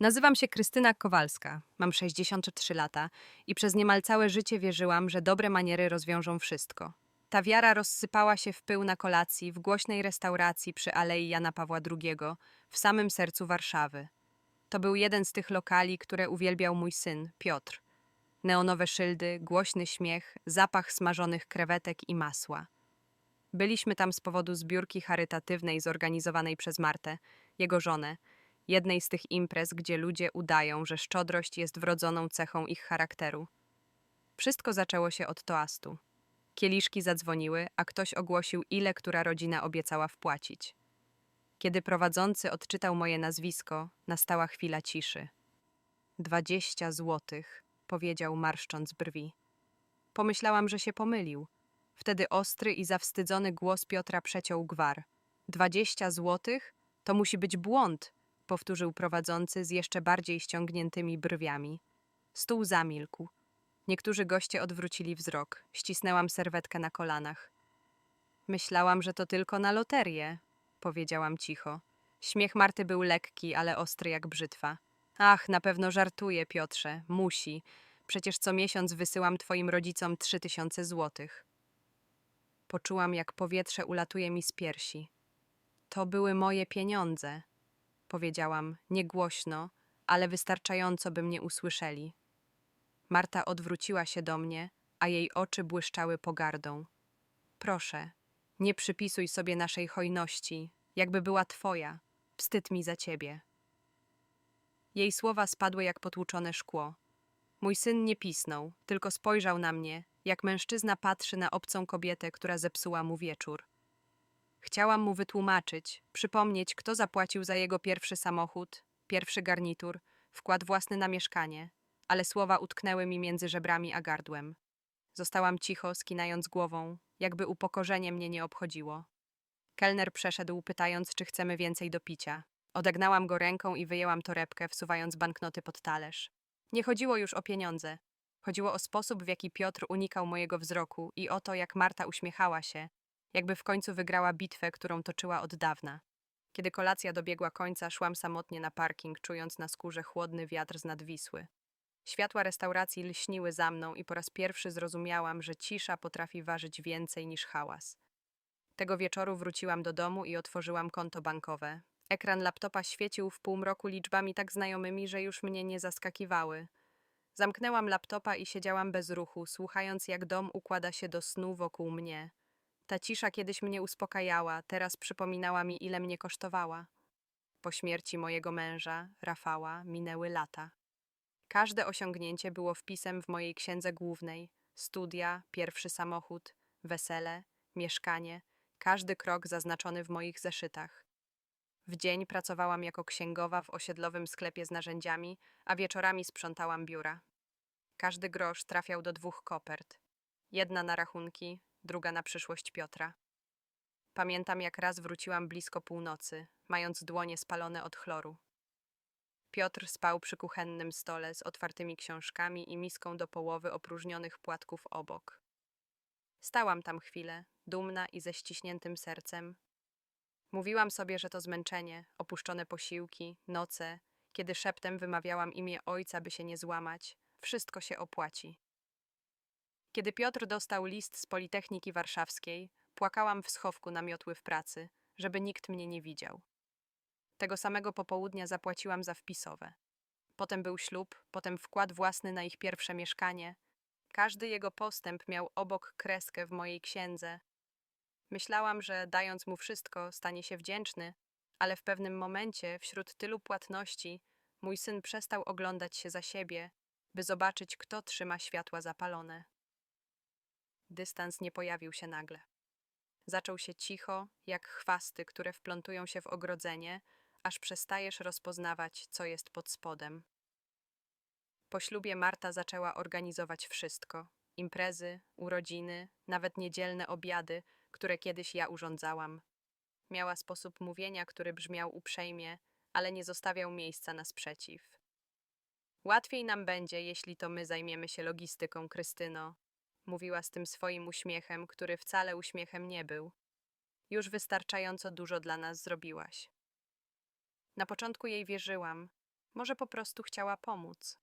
Nazywam się Krystyna Kowalska, mam 63 lata i przez niemal całe życie wierzyłam, że dobre maniery rozwiążą wszystko. Ta wiara rozsypała się w pył na kolacji w głośnej restauracji przy Alei Jana Pawła II, w samym sercu Warszawy. To był jeden z tych lokali, które uwielbiał mój syn, Piotr. Neonowe szyldy, głośny śmiech, zapach smażonych krewetek i masła. Byliśmy tam z powodu zbiórki charytatywnej zorganizowanej przez Martę, jego żonę, jednej z tych imprez, gdzie ludzie udają, że szczodrość jest wrodzoną cechą ich charakteru. Wszystko zaczęło się od toastu. Kieliszki zadzwoniły, a ktoś ogłosił, ile która rodzina obiecała wpłacić. Kiedy prowadzący odczytał moje nazwisko, nastała chwila ciszy. Dwadzieścia złotych, powiedział marszcząc brwi. Pomyślałam, że się pomylił. Wtedy ostry i zawstydzony głos Piotra przeciął gwar. Dwadzieścia złotych? To musi być błąd, powtórzył prowadzący z jeszcze bardziej ściągniętymi brwiami. Stół zamilkł. Niektórzy goście odwrócili wzrok. Ścisnęłam serwetkę na kolanach. Myślałam, że to tylko na loterię, powiedziałam cicho. Śmiech Marty był lekki, ale ostry jak brzytwa. Ach, na pewno żartuje, Piotrze. Musi. Przecież co miesiąc wysyłam twoim rodzicom trzy tysiące złotych. Poczułam, jak powietrze ulatuje mi z piersi. To były moje pieniądze, powiedziałam, niegłośno, ale wystarczająco, by mnie usłyszeli. Marta odwróciła się do mnie, a jej oczy błyszczały pogardą. Proszę, nie przypisuj sobie naszej hojności, jakby była twoja. Wstyd mi za ciebie. Jej słowa spadły jak potłuczone szkło. Mój syn nie pisnął, tylko spojrzał na mnie, jak mężczyzna patrzy na obcą kobietę, która zepsuła mu wieczór. Chciałam mu wytłumaczyć, przypomnieć, kto zapłacił za jego pierwszy samochód, pierwszy garnitur, wkład własny na mieszkanie, ale słowa utknęły mi między żebrami a gardłem. Zostałam cicho, skinając głową, jakby upokorzenie mnie nie obchodziło. Kelner przeszedł, pytając, czy chcemy więcej do picia. Odegnałam go ręką i wyjęłam torebkę, wsuwając banknoty pod talerz. Nie chodziło już o pieniądze. Chodziło o sposób, w jaki Piotr unikał mojego wzroku i o to, jak Marta uśmiechała się, jakby w końcu wygrała bitwę, którą toczyła od dawna. Kiedy kolacja dobiegła końca, szłam samotnie na parking, czując na skórze chłodny wiatr z nad Wisły. Światła restauracji lśniły za mną i po raz pierwszy zrozumiałam, że cisza potrafi ważyć więcej niż hałas. Tego wieczoru wróciłam do domu i otworzyłam konto bankowe. Ekran laptopa świecił w półmroku liczbami tak znajomymi, że już mnie nie zaskakiwały. Zamknęłam laptopa i siedziałam bez ruchu, słuchając jak dom układa się do snu wokół mnie. Ta cisza kiedyś mnie uspokajała, teraz przypominała mi, ile mnie kosztowała. Po śmierci mojego męża, Rafała, minęły lata. Każde osiągnięcie było wpisem w mojej księdze głównej: studia, pierwszy samochód, wesele, mieszkanie, każdy krok zaznaczony w moich zeszytach. W dzień pracowałam jako księgowa w osiedlowym sklepie z narzędziami, a wieczorami sprzątałam biura. Każdy grosz trafiał do dwóch kopert. Jedna na rachunki, druga na przyszłość Piotra. Pamiętam, jak raz wróciłam blisko północy, mając dłonie spalone od chloru. Piotr spał przy kuchennym stole z otwartymi książkami i miską do połowy opróżnionych płatków obok. Stałam tam chwilę, dumna i ze ściśniętym sercem. Mówiłam sobie, że to zmęczenie, opuszczone posiłki, noce, kiedy szeptem wymawiałam imię ojca, by się nie złamać, wszystko się opłaci. Kiedy Piotr dostał list z Politechniki Warszawskiej, płakałam w schowku na miotły w pracy, żeby nikt mnie nie widział. Tego samego popołudnia zapłaciłam za wpisowe. Potem był ślub, potem wkład własny na ich pierwsze mieszkanie. Każdy jego postęp miał obok kreskę w mojej księdze. Myślałam, że dając mu wszystko, stanie się wdzięczny, ale w pewnym momencie, wśród tylu płatności, mój syn przestał oglądać się za siebie, by zobaczyć, kto trzyma światła zapalone. Dystans nie pojawił się nagle. Zaczął się cicho, jak chwasty, które wplątują się w ogrodzenie, aż przestajesz rozpoznawać, co jest pod spodem. Po ślubie Marta zaczęła organizować wszystko: imprezy, urodziny, nawet niedzielne obiady, które kiedyś ja urządzałam. Miała sposób mówienia, który brzmiał uprzejmie, ale nie zostawiał miejsca na sprzeciw. Łatwiej nam będzie, jeśli to my zajmiemy się logistyką, Krystyno, mówiła z tym swoim uśmiechem, który wcale uśmiechem nie był. Już wystarczająco dużo dla nas zrobiłaś. Na początku jej wierzyłam. Może po prostu chciała pomóc.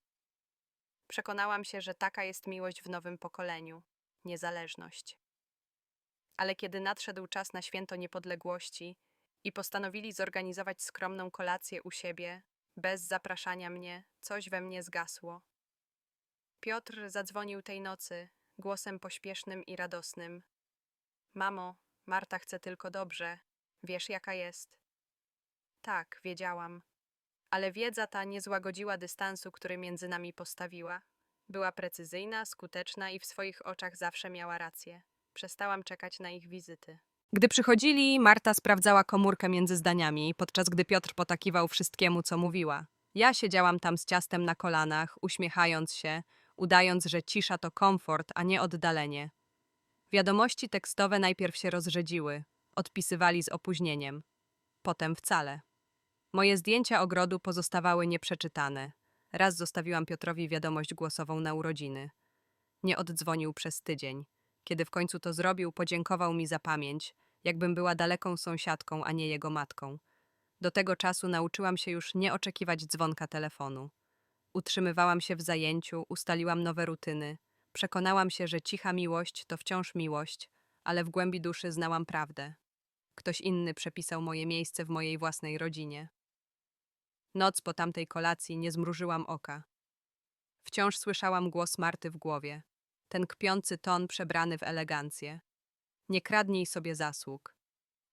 Przekonałam się, że taka jest miłość w nowym pokoleniu niezależność. Ale kiedy nadszedł czas na święto niepodległości i postanowili zorganizować skromną kolację u siebie, bez zapraszania mnie, coś we mnie zgasło. Piotr zadzwonił tej nocy, głosem pośpiesznym i radosnym. Mamo, Marta chce tylko dobrze. Wiesz, jaka jest? Tak, wiedziałam. Ale wiedza ta nie złagodziła dystansu, który między nami postawiła. Była precyzyjna, skuteczna i w swoich oczach zawsze miała rację. Przestałam czekać na ich wizyty. Gdy przychodzili, Marta sprawdzała komórkę między zdaniami, podczas gdy Piotr potakiwał wszystkiemu, co mówiła. Ja siedziałam tam z ciastem na kolanach, uśmiechając się, udając, że cisza to komfort, a nie oddalenie. Wiadomości tekstowe najpierw się rozrzedziły, odpisywali z opóźnieniem. Potem wcale. Moje zdjęcia ogrodu pozostawały nieprzeczytane. Raz zostawiłam Piotrowi wiadomość głosową na urodziny. Nie oddzwonił przez tydzień. Kiedy w końcu to zrobił, podziękował mi za pamięć, jakbym była daleką sąsiadką, a nie jego matką. Do tego czasu nauczyłam się już nie oczekiwać dzwonka telefonu. Utrzymywałam się w zajęciu, ustaliłam nowe rutyny. Przekonałam się, że cicha miłość to wciąż miłość, ale w głębi duszy znałam prawdę. Ktoś inny przepisał moje miejsce w mojej własnej rodzinie. Noc po tamtej kolacji nie zmrużyłam oka. Wciąż słyszałam głos Marty w głowie. Ten kpiący ton przebrany w elegancję. Nie kradnij sobie zasług.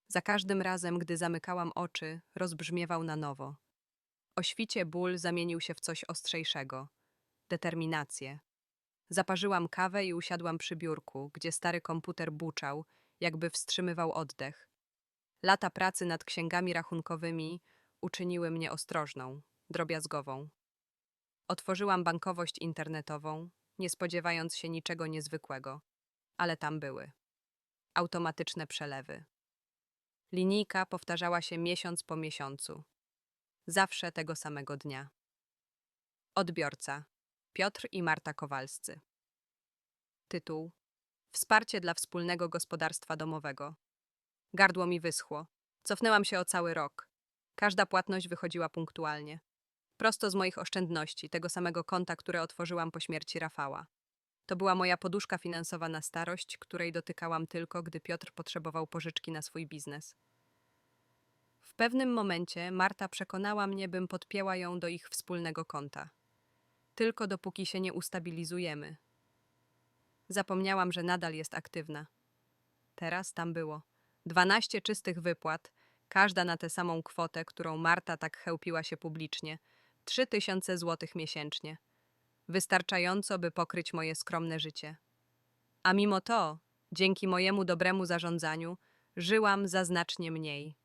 Za każdym razem, gdy zamykałam oczy, rozbrzmiewał na nowo. O świcie ból zamienił się w coś ostrzejszego. Determinację. Zaparzyłam kawę i usiadłam przy biurku, gdzie stary komputer buczał, jakby wstrzymywał oddech. Lata pracy nad księgami rachunkowymi uczyniły mnie ostrożną, drobiazgową. Otworzyłam bankowość internetową, nie spodziewając się niczego niezwykłego, ale tam były. Automatyczne przelewy. Linijka powtarzała się miesiąc po miesiącu. Zawsze tego samego dnia. Odbiorca. Piotr i Marta Kowalscy. Tytuł. Wsparcie dla wspólnego gospodarstwa domowego. Gardło mi wyschło. Cofnęłam się o cały rok. Każda płatność wychodziła punktualnie. Prosto z moich oszczędności, tego samego konta, które otworzyłam po śmierci Rafała. To była moja poduszka finansowa na starość, której dotykałam tylko, gdy Piotr potrzebował pożyczki na swój biznes. W pewnym momencie Marta przekonała mnie, bym podpięła ją do ich wspólnego konta. Tylko dopóki się nie ustabilizujemy. Zapomniałam, że nadal jest aktywna. Teraz tam było. Dwanaście czystych wypłat, każda na tę samą kwotę, którą Marta tak chełpiła się publicznie. Trzy tysiące złotych miesięcznie. Wystarczająco, by pokryć moje skromne życie. A mimo to, dzięki mojemu dobremu zarządzaniu, żyłam za znacznie mniej.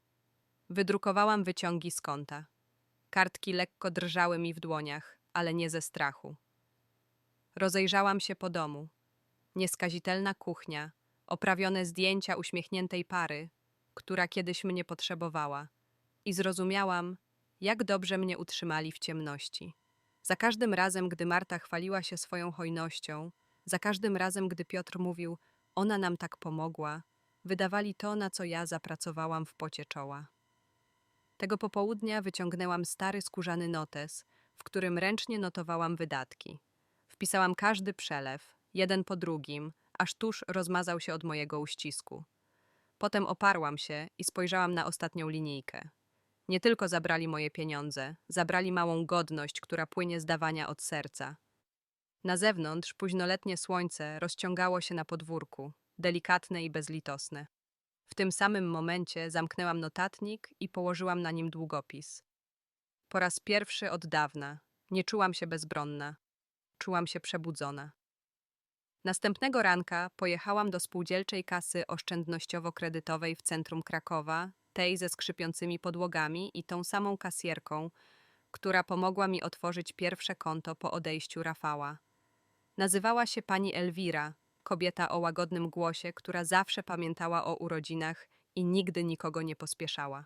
Wydrukowałam wyciągi z konta. Kartki lekko drżały mi w dłoniach, ale nie ze strachu. Rozejrzałam się po domu. Nieskazitelna kuchnia, oprawione zdjęcia uśmiechniętej pary, która kiedyś mnie potrzebowała, i zrozumiałam, jak dobrze mnie utrzymali w ciemności. Za każdym razem, gdy Marta chwaliła się swoją hojnością, za każdym razem, gdy Piotr mówił, ona nam tak pomogła, wydawali to, na co ja zapracowałam w pocie czoła. Tego popołudnia wyciągnęłam stary skórzany notes, w którym ręcznie notowałam wydatki. Wpisałam każdy przelew, jeden po drugim, aż tusz rozmazał się od mojego uścisku. Potem oparłam się i spojrzałam na ostatnią linijkę. Nie tylko zabrali moje pieniądze, zabrali małą godność, która płynie z dawania od serca. Na zewnątrz późnoletnie słońce rozciągało się na podwórku, delikatne i bezlitosne. W tym samym momencie zamknęłam notatnik i położyłam na nim długopis. Po raz pierwszy od dawna nie czułam się bezbronna. Czułam się przebudzona. Następnego ranka pojechałam do spółdzielczej kasy oszczędnościowo-kredytowej w centrum Krakowa, tej ze skrzypiącymi podłogami i tą samą kasjerką, która pomogła mi otworzyć pierwsze konto po odejściu Rafała. Nazywała się pani Elwira, kobieta o łagodnym głosie, która zawsze pamiętała o urodzinach i nigdy nikogo nie pospieszała.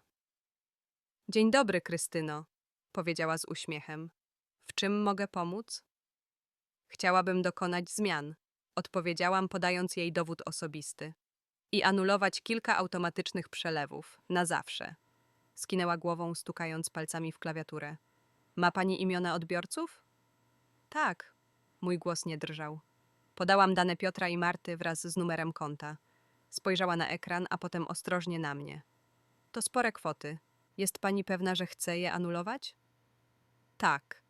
Dzień dobry, Krystyno, powiedziała z uśmiechem. W czym mogę pomóc? Chciałabym dokonać zmian, odpowiedziałam, podając jej dowód osobisty. I anulować kilka automatycznych przelewów, na zawsze. Skinęła głową, stukając palcami w klawiaturę. Ma pani imiona odbiorców? Tak. Mój głos nie drżał. Podałam dane Piotra i Marty wraz z numerem konta. Spojrzała na ekran, a potem ostrożnie na mnie. To spore kwoty. Jest pani pewna, że chce je anulować? Tak,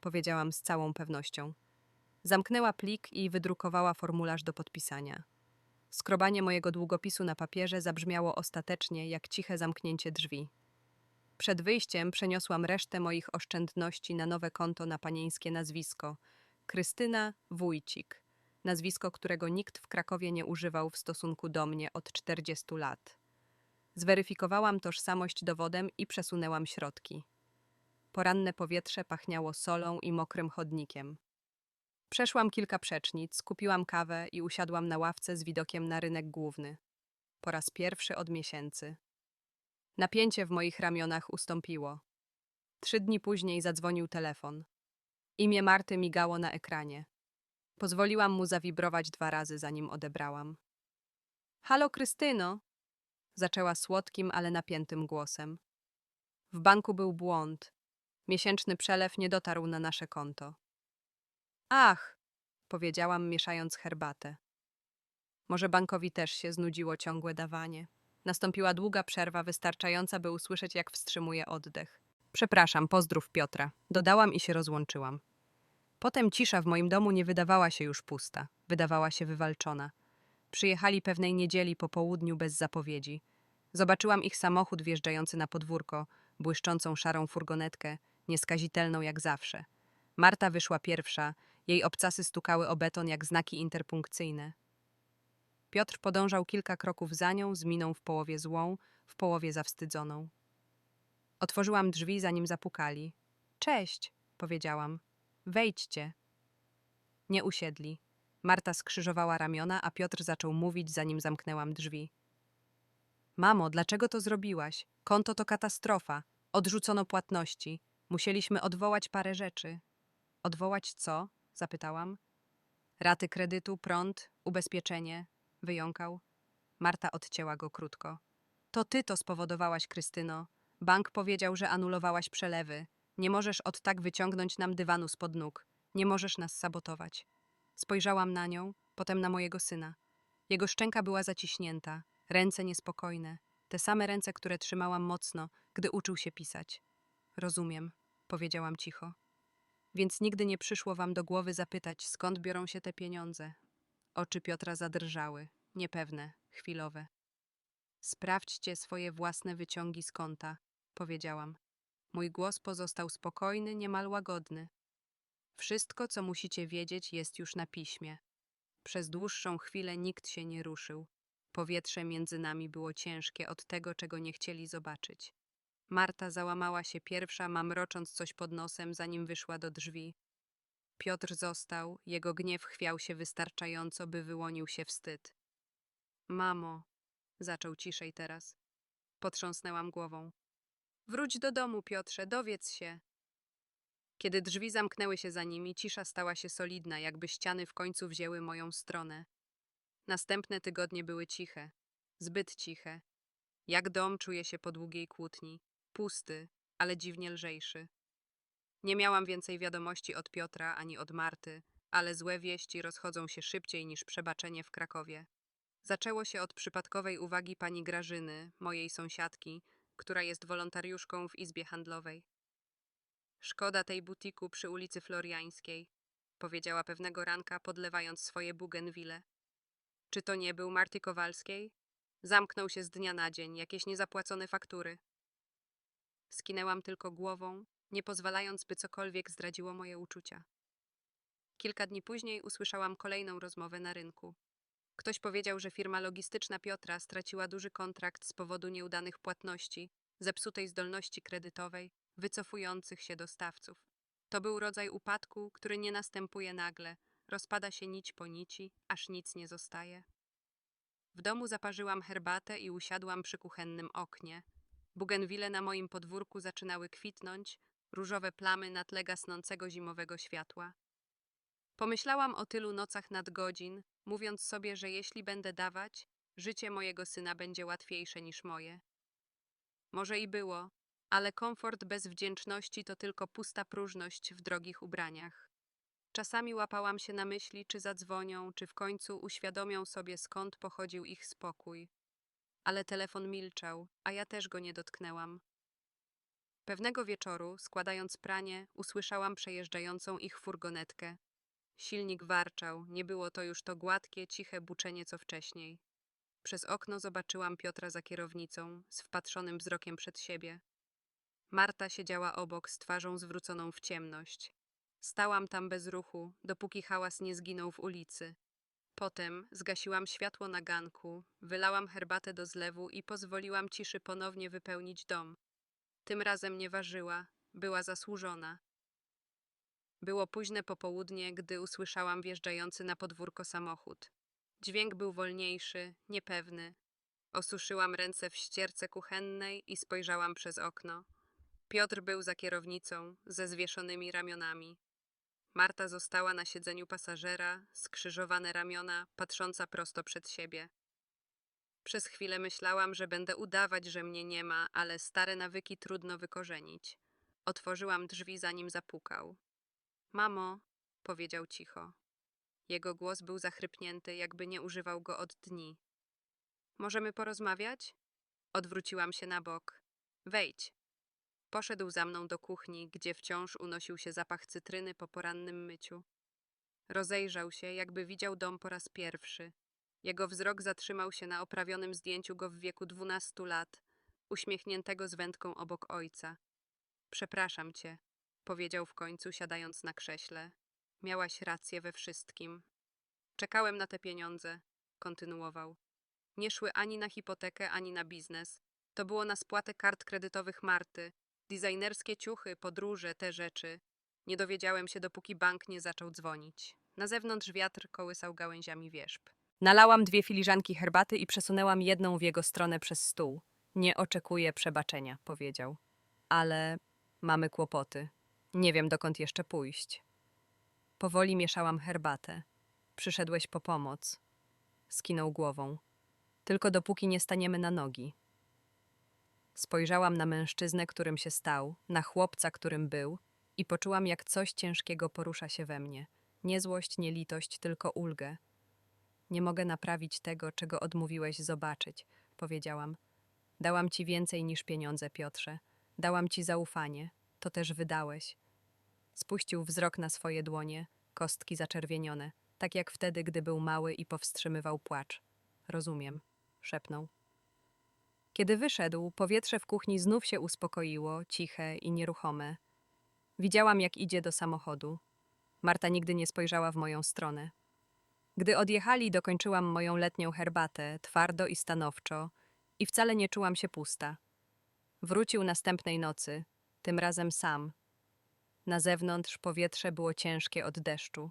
powiedziałam z całą pewnością. Zamknęła plik i wydrukowała formularz do podpisania. Skrobanie mojego długopisu na papierze zabrzmiało ostatecznie jak ciche zamknięcie drzwi. Przed wyjściem przeniosłam resztę moich oszczędności na nowe konto na panieńskie nazwisko Krystyna Wójcik, nazwisko, którego nikt w Krakowie nie używał w stosunku do mnie od 40 lat. Zweryfikowałam tożsamość dowodem i przesunęłam środki. Poranne powietrze pachniało solą i mokrym chodnikiem. Przeszłam kilka przecznic, kupiłam kawę i usiadłam na ławce z widokiem na rynek główny. Po raz pierwszy od miesięcy. Napięcie w moich ramionach ustąpiło. Trzy dni później zadzwonił telefon. Imię Marty migało na ekranie. Pozwoliłam mu zawibrować dwa razy, zanim odebrałam. Halo, Krystyno! Zaczęła słodkim, ale napiętym głosem. W banku był błąd. Miesięczny przelew nie dotarł na nasze konto. Ach, powiedziałam, mieszając herbatę. Może bankowi też się znudziło ciągłe dawanie. Nastąpiła długa przerwa, wystarczająca, by usłyszeć, jak wstrzymuje oddech. Przepraszam, pozdrów Piotra. Dodałam i się rozłączyłam. Potem cisza w moim domu nie wydawała się już pusta, wydawała się wywalczona. Przyjechali pewnej niedzieli po południu bez zapowiedzi. Zobaczyłam ich samochód wjeżdżający na podwórko, błyszczącą szarą furgonetkę, nieskazitelną jak zawsze. Marta wyszła pierwsza, jej obcasy stukały o beton jak znaki interpunkcyjne. Piotr podążał kilka kroków za nią, z miną w połowie złą, w połowie zawstydzoną. Otworzyłam drzwi, zanim zapukali. Cześć, powiedziałam. Wejdźcie. Nie usiedli. Marta skrzyżowała ramiona, a Piotr zaczął mówić, zanim zamknęłam drzwi. Mamo, dlaczego to zrobiłaś? Konto to katastrofa. Odrzucono płatności. Musieliśmy odwołać parę rzeczy. Odwołać co? zapytałam. Raty kredytu, prąd, ubezpieczenie, wyjąkał. Marta odcięła go krótko. To ty to spowodowałaś, Krystyno. Bank powiedział, że anulowałaś przelewy. Nie możesz od tak wyciągnąć nam dywanu spod nóg. Nie możesz nas sabotować. Spojrzałam na nią, potem na mojego syna. Jego szczęka była zaciśnięta, ręce niespokojne, te same ręce, które trzymałam mocno, gdy uczył się pisać. Rozumiem, powiedziałam cicho. Więc nigdy nie przyszło wam do głowy zapytać, skąd biorą się te pieniądze. Oczy Piotra zadrżały, niepewne, chwilowe. Sprawdźcie swoje własne wyciągi z konta, powiedziałam. Mój głos pozostał spokojny, niemal łagodny. Wszystko, co musicie wiedzieć, jest już na piśmie. Przez dłuższą chwilę nikt się nie ruszył. Powietrze między nami było ciężkie od tego, czego nie chcieli zobaczyć. Marta załamała się pierwsza, mamrocząc coś pod nosem, zanim wyszła do drzwi. Piotr został, jego gniew chwiał się wystarczająco, by wyłonił się wstyd. Mamo, zaczął ciszej teraz. Potrząsnęłam głową. Wróć do domu, Piotrze, dowiedz się. Kiedy drzwi zamknęły się za nimi, cisza stała się solidna, jakby ściany w końcu wzięły moją stronę. Następne tygodnie były ciche, zbyt ciche. Jak dom czuje się po długiej kłótni, pusty, ale dziwnie lżejszy. Nie miałam więcej wiadomości od Piotra ani od Marty, ale złe wieści rozchodzą się szybciej niż przebaczenie w Krakowie. Zaczęło się od przypadkowej uwagi pani Grażyny, mojej sąsiadki, która jest wolontariuszką w izbie handlowej. Szkoda tej butiku przy ulicy Floriańskiej, powiedziała pewnego ranka, podlewając swoje bugenwile. Czy to nie był Marty Kowalskiej? Zamknął się z dnia na dzień, jakieś niezapłacone faktury. Skinęłam tylko głową, nie pozwalając, by cokolwiek zdradziło moje uczucia. Kilka dni później usłyszałam kolejną rozmowę na rynku. Ktoś powiedział, że firma logistyczna Piotra straciła duży kontrakt z powodu nieudanych płatności, zepsutej zdolności kredytowej, wycofujących się dostawców. To był rodzaj upadku, który nie następuje nagle, rozpada się nić po nici, aż nic nie zostaje. W domu zaparzyłam herbatę i usiadłam przy kuchennym oknie. Bugenwile na moim podwórku zaczynały kwitnąć, różowe plamy na tle gasnącego zimowego światła. Pomyślałam o tylu nocach nadgodzin, mówiąc sobie, że jeśli będę dawać, życie mojego syna będzie łatwiejsze niż moje. Może i było, ale komfort bez wdzięczności to tylko pusta próżność w drogich ubraniach. Czasami łapałam się na myśli, czy zadzwonią, czy w końcu uświadomią sobie, skąd pochodził ich spokój. Ale telefon milczał, a ja też go nie dotknęłam. Pewnego wieczoru, składając pranie, usłyszałam przejeżdżającą ich furgonetkę. Silnik warczał, nie było to już to gładkie, ciche buczenie co wcześniej. Przez okno zobaczyłam Piotra za kierownicą, z wpatrzonym wzrokiem przed siebie. Marta siedziała obok, z twarzą zwróconą w ciemność. Stałam tam bez ruchu, dopóki hałas nie zginął w ulicy. Potem zgasiłam światło na ganku, wylałam herbatę do zlewu i pozwoliłam ciszy ponownie wypełnić dom. Tym razem nie ważyła, była zasłużona. Było późne popołudnie, gdy usłyszałam wjeżdżający na podwórko samochód. Dźwięk był wolniejszy, niepewny. Osuszyłam ręce w ścierce kuchennej i spojrzałam przez okno. Piotr był za kierownicą, ze zwieszonymi ramionami. Marta została na siedzeniu pasażera, skrzyżowane ramiona, patrząca prosto przed siebie. Przez chwilę myślałam, że będę udawać, że mnie nie ma, ale stare nawyki trudno wykorzenić. Otworzyłam drzwi, zanim zapukał. Mamo, powiedział cicho. Jego głos był zachrypnięty, jakby nie używał go od dni. Możemy porozmawiać? Odwróciłam się na bok. Wejdź. Poszedł za mną do kuchni, gdzie wciąż unosił się zapach cytryny po porannym myciu. Rozejrzał się, jakby widział dom po raz pierwszy. Jego wzrok zatrzymał się na oprawionym zdjęciu go w wieku dwunastu lat, uśmiechniętego z wędką obok ojca. Przepraszam cię, powiedział w końcu, siadając na krześle. Miałaś rację we wszystkim. Czekałem na te pieniądze, kontynuował. Nie szły ani na hipotekę, ani na biznes. To było na spłatę kart kredytowych Marty, designerskie ciuchy, podróże, te rzeczy. Nie dowiedziałem się, dopóki bank nie zaczął dzwonić. Na zewnątrz wiatr kołysał gałęziami wierzb. Nalałam dwie filiżanki herbaty i przesunęłam jedną w jego stronę przez stół. Nie oczekuję przebaczenia, powiedział. Ale mamy kłopoty. Nie wiem, dokąd jeszcze pójść. Powoli mieszałam herbatę. Przyszedłeś po pomoc. Skinął głową. Tylko dopóki nie staniemy na nogi. Spojrzałam na mężczyznę, którym się stał, na chłopca, którym był, i poczułam, jak coś ciężkiego porusza się we mnie. Nie złość, nie litość, tylko ulgę. Nie mogę naprawić tego, czego odmówiłeś zobaczyć, powiedziałam. Dałam ci więcej niż pieniądze, Piotrze. Dałam ci zaufanie. To też wydałeś. Spuścił wzrok na swoje dłonie, kostki zaczerwienione, tak jak wtedy, gdy był mały i powstrzymywał płacz. Rozumiem, szepnął. Kiedy wyszedł, powietrze w kuchni znów się uspokoiło, ciche i nieruchome. Widziałam, jak idzie do samochodu. Marta nigdy nie spojrzała w moją stronę. Gdy odjechali, dokończyłam moją letnią herbatę, twardo i stanowczo, i wcale nie czułam się pusta. Wrócił następnej nocy, tym razem sam. Na zewnątrz powietrze było ciężkie od deszczu.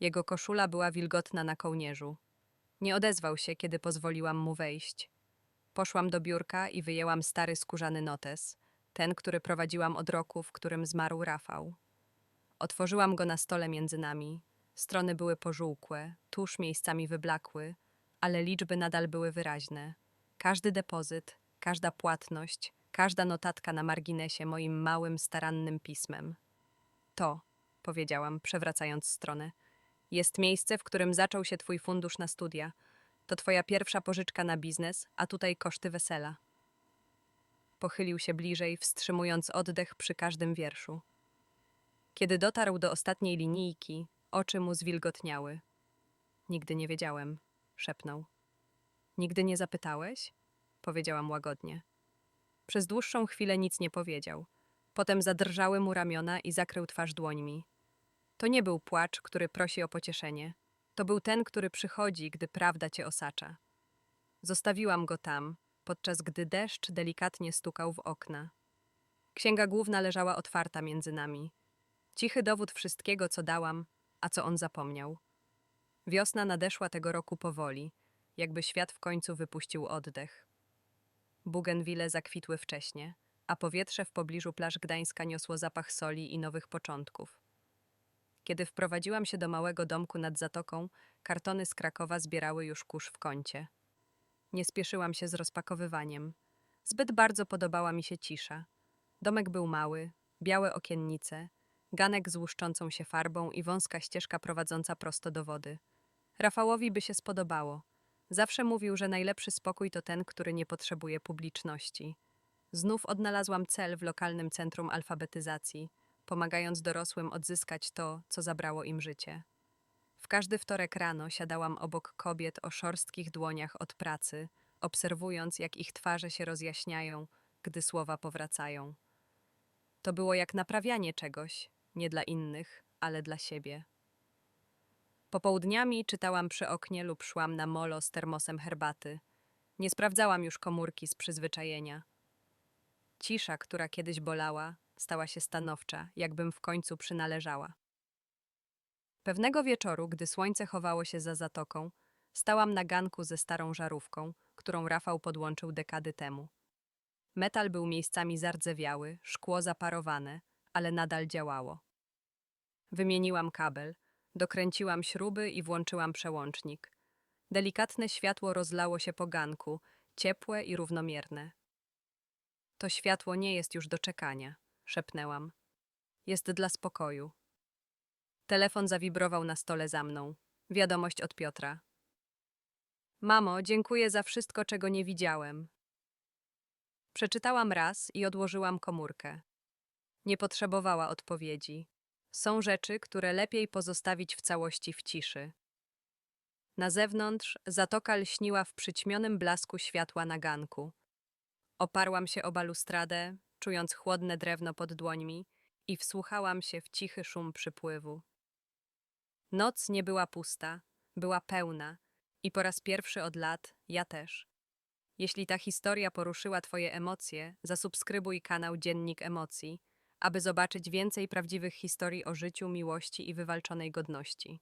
Jego koszula była wilgotna na kołnierzu. Nie odezwał się, kiedy pozwoliłam mu wejść. Poszłam do biurka i wyjęłam stary skórzany notes, ten, który prowadziłam od roku, w którym zmarł Rafał. Otworzyłam go na stole między nami. Strony były pożółkłe, tusz miejscami wyblakły, ale liczby nadal były wyraźne. Każdy depozyt, każda płatność, każda notatka na marginesie moim małym, starannym pismem. To, powiedziałam, przewracając stronę, jest miejsce, w którym zaczął się twój fundusz na studia. To twoja pierwsza pożyczka na biznes, a tutaj koszty wesela. Pochylił się bliżej, wstrzymując oddech przy każdym wierszu. Kiedy dotarł do ostatniej linijki, oczy mu zwilgotniały. Nigdy nie wiedziałem, szepnął. Nigdy nie zapytałeś? Powiedziałam łagodnie. Przez dłuższą chwilę nic nie powiedział. Potem zadrżały mu ramiona i zakrył twarz dłońmi. To nie był płacz, który prosi o pocieszenie. To był ten, który przychodzi, gdy prawda cię osacza. Zostawiłam go tam, podczas gdy deszcz delikatnie stukał w okna. Księga główna leżała otwarta między nami. Cichy dowód wszystkiego, co dałam, a co on zapomniał. Wiosna nadeszła tego roku powoli, jakby świat w końcu wypuścił oddech. Bugenwile zakwitły wcześnie, a powietrze w pobliżu plaż Gdańska niosło zapach soli i nowych początków. Kiedy wprowadziłam się do małego domku nad zatoką, kartony z Krakowa zbierały już kurz w kącie. Nie spieszyłam się z rozpakowywaniem. Zbyt bardzo podobała mi się cisza. Domek był mały, białe okiennice, ganek z łuszczącą się farbą i wąska ścieżka prowadząca prosto do wody. Rafałowi by się spodobało. Zawsze mówił, że najlepszy spokój to ten, który nie potrzebuje publiczności. Znów odnalazłam cel w lokalnym centrum alfabetyzacji, pomagając dorosłym odzyskać to, co zabrało im życie. W każdy wtorek rano siadałam obok kobiet o szorstkich dłoniach od pracy, obserwując, jak ich twarze się rozjaśniają, gdy słowa powracają. To było jak naprawianie czegoś, nie dla innych, ale dla siebie. Popołudniami czytałam przy oknie lub szłam na molo z termosem herbaty. Nie sprawdzałam już komórki z przyzwyczajenia. Cisza, która kiedyś bolała, stała się stanowcza, jakbym w końcu przynależała. Pewnego wieczoru, gdy słońce chowało się za zatoką, stałam na ganku ze starą żarówką, którą Rafał podłączył dekady temu. Metal był miejscami zardzewiały, szkło zaparowane, ale nadal działało. Wymieniłam kabel, dokręciłam śruby i włączyłam przełącznik. Delikatne światło rozlało się po ganku, ciepłe i równomierne. To światło nie jest już do czekania, szepnęłam. Jest dla spokoju. Telefon zawibrował na stole za mną. Wiadomość od Piotra. Mamo, dziękuję za wszystko, czego nie widziałem. Przeczytałam raz i odłożyłam komórkę. Nie potrzebowała odpowiedzi. Są rzeczy, które lepiej pozostawić w całości w ciszy. Na zewnątrz zatoka lśniła w przyćmionym blasku światła na ganku. Oparłam się o balustradę, czując chłodne drewno pod dłońmi i wsłuchałam się w cichy szum przypływu. Noc nie była pusta, była pełna i po raz pierwszy od lat ja też. Jeśli ta historia poruszyła Twoje emocje, zasubskrybuj kanał Dziennik Emocji, aby zobaczyć więcej prawdziwych historii o życiu, miłości i wywalczonej godności.